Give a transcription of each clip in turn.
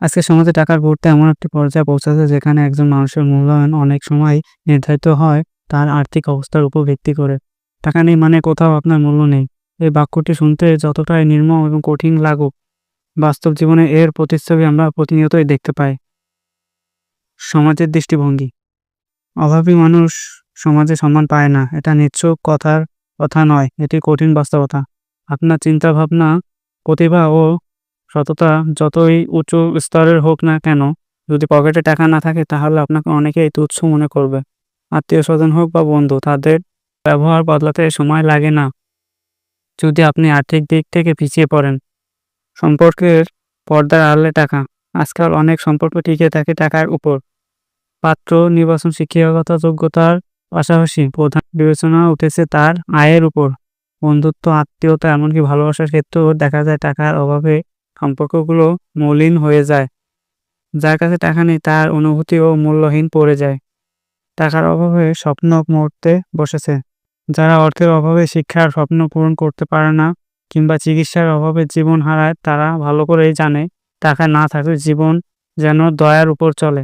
আজকে সমাজে টাকার গুরুত্ব এমন একটি পর্যায়ে পৌঁছেছে যেখানে একজন মানুষের মূল্যায়ন অনেক সময় নির্ধারিত হয় তার আর্থিক অবস্থার উপর ভিত্তি করে। টাকা নেই মানে কোথাও আপনার মূল্য নেই। এই বাক্যটি শুনতে যতটাই নির্মম এবং কঠিন লাগুক, বাস্তব জীবনে এর প্রতিচ্ছবি আমরা প্রতিনিয়তই দেখতে পাই। সমাজের দৃষ্টিভঙ্গি। অভাবী মানুষ সমাজে সম্মান পায় না। এটা নিশ্চয় কথার কথা নয়, এটি কঠিন বাস্তবতা। আপনার চিন্তাভাবনা, প্রতিভা ও সততা যতই উঁচু স্তরের হোক না কেন, যদি পকেটে টাকা না থাকে, তাহলে আপনাকে অনেকেই তুচ্ছ মনে করবে। আত্মীয় স্বজন হোক বা বন্ধু, তাদের ব্যবহার বদলাতে সময় লাগে না। যদি আপনি আর্থিক দিক থেকে পিছিয়ে পড়েন, সম্পর্কের পর্দার আড়ালে টাকা, আজকাল অনেক সম্পর্ক টিকে থাকে টাকার উপর। পাত্র নির্বাচন শিক্ষাগত যোগ্যতার পাশাপাশি প্রধান বিবেচনা উঠেছে তার আয়ের উপর। বন্ধুত্ব, আত্মীয়তা, এমনকি ভালোবাসার ক্ষেত্রেও দেখা যায় টাকার অভাবে সম্পর্কগুলো মলিন হয়ে যায়। যার কাছে টাকা নেই, তার অনুভূতিও মূল্যহীন পড়ে যায়। টাকার অভাবে স্বপ্ন মরতে বসেছে। যারা অর্থের অভাবে শিক্ষার স্বপ্ন পূরণ করতে পারে না কিংবা চিকিৎসার অভাবে জীবন হারায়, তারা ভালো করেই জানে, টাকা না থাকলে জীবন যেন দয়ার উপর চলে।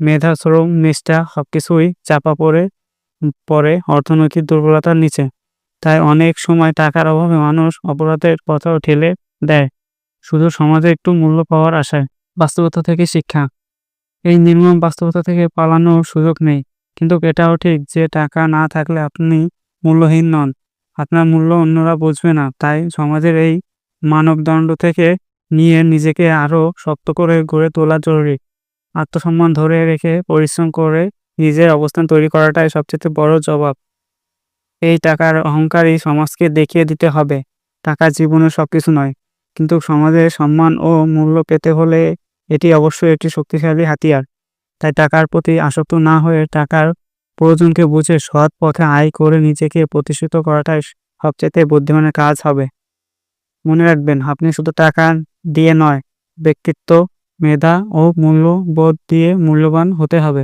মেধা, শ্রম, নিষ্ঠা সব কিছুই চাপা পড়ে পড়ে অর্থনৈতিক দুর্বলতার নিচে। তাই অনেক সময় টাকার অভাবে মানুষ অপরাধের পথেও ঠেলে দেয়। শুধু সমাজে একটু মূল্য পাওয়ার আশায় বাস্তবতা থেকে শিক্ষা। এই নির্মম বাস্তবতা থেকে পালানোর সুযোগ নেই। কিন্তু এটাও ঠিক যে টাকা না থাকলে আপনি মূল্যহীন নন। আপনার মূল্য অন্যরা বুঝবে না। তাই সমাজের এই মানবদণ্ড থেকে নিয়ে নিজেকে আরও শক্ত করে গড়ে তোলা জরুরি। আত্মসম্মান ধরে রেখে পরিশ্রম করে নিজের অবস্থান তৈরি করাটাই সবচেয়ে বড় জবাব। এই টাকার অহংকারী সমাজকে দেখিয়ে দিতে হবে। টাকা জীবনের সবকিছু নয়। কিন্তু সমাজে সম্মান ও মূল্য পেতে হলে এটি অবশ্যই একটি শক্তিশালী হাতিয়ার। তাই টাকার প্রতি আসক্ত না হয়ে টাকার প্রয়োজনকে বুঝে সৎ পথে আয় করে নিজেকে প্রতিষ্ঠিত করাটাই সবচেয়ে বুদ্ধিমানের কাজ হবে। মনে রাখবেন, আপনি শুধু টাকা দিয়ে নয়, ব্যক্তিত্ব, মেধা ও মূল্যবোধ দিয়ে মূল্যবান হতে হবে।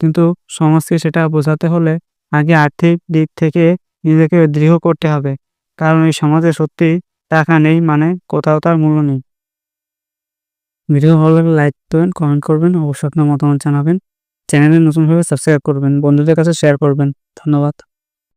কিন্তু সমাজকে সেটা বোঝাতে হলে আগে আর্থিক দিক থেকে নিজেকে দৃঢ় করতে হবে। কারণ এই সমাজে সত্যি টাকা নেই মানে কোথাও তার মূল্য নেই। ভিডিও ভালো লাগলে লাইক দেবেন কমেন্ট করবেন, অবশ্যই আপনার মতামত জানাবেন। চ্যানেলে নতুনভাবে সাবস্ক্রাইব করবেন, বন্ধুদের কাছে শেয়ার করবেন। ধন্যবাদ।